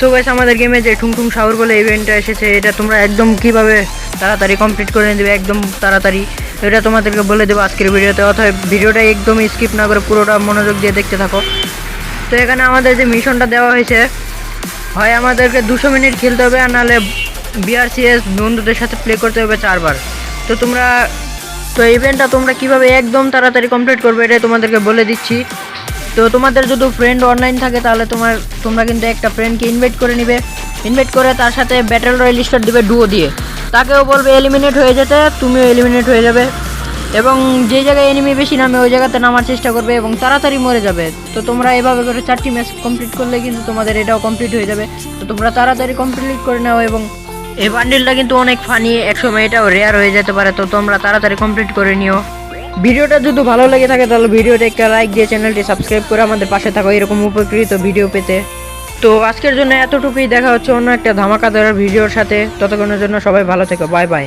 তো গাইস আমাদের গেমে যে ঠুংঠুং শাওর বলে ইভেন্টটা এসেছে, এটা তোমরা একদম কীভাবে তাড়াতাড়ি কমপ্লিট করে দেবে, একদম তাড়াতাড়ি। এটা তোমাদেরকে বলে দেবো আজকের ভিডিওতে অথবা ভিডিওটা একদম স্কিপ না করে পুরোটা মনোযোগ দিয়ে দেখতে থাকো। তো এখানে আমাদের যে মিশনটা দেওয়া হয়েছে, হয় আমাদেরকে দুশো মিনিট খেলতে হবে, আর নাহলে বিআরসিএস বন্ধুদের সাথে প্লে করতে হবে চারবার। তো তোমরা, তো ইভেন্টটা তোমরা কীভাবে একদম তাড়াতাড়ি কমপ্লিট করবে, এটাই তোমাদেরকে বলে দিচ্ছি। তো তোমাদের যদি ফ্রেন্ড অনলাইন থাকে, তাহলে তোমার, তোমরা কিন্তু একটা ফ্রেন্ডকে ইনভাইট করে নিবে। ইনভাইট করে তার সাথে ব্যাটেল রয়্যাল স্টার দিবে ডুও দিয়ে। তাকেও বলবে এলিমিনেট হয়ে যেতে, তুমিও এলিমিনেট হয়ে যাবে। এবং যে জায়গায় এনিমি বেশি নামে, ওই জায়গাতে নামার চেষ্টা করবে এবং তাড়াতাড়ি মরে যাবে। তো তোমরা এভাবে করে চারটি ম্যাচ কমপ্লিট করলে কিন্তু তোমাদের এটাও কমপ্লিট হয়ে যাবে। তো তোমরা তাড়াতাড়ি কমপ্লিট করে নাও এবং এই বান্ডিলটা কিন্তু অনেক ফানি একসময় এটাও রেয়ার হয়ে যেতে পারে। তো তোমরা তাড়াতাড়ি কমপ্লিট করে নিও। ভিডিওটা যদি ভালো লেগে থাকে, তাহলে ভিডিওটা একটা লাইক দিয়ে চ্যানেলটি সাবস্ক্রাইব করে আমাদের পাশে থাকো এরকম উপকৃত ভিডিও পেতে। তো আজকের জন্য এতটুকুই, দেখা হচ্ছে অন্য একটা ধামাকা দেওয়ার ভিডিওর সাথে। ততক্ষণের জন্য সবাই ভালো থেকো বাই বাই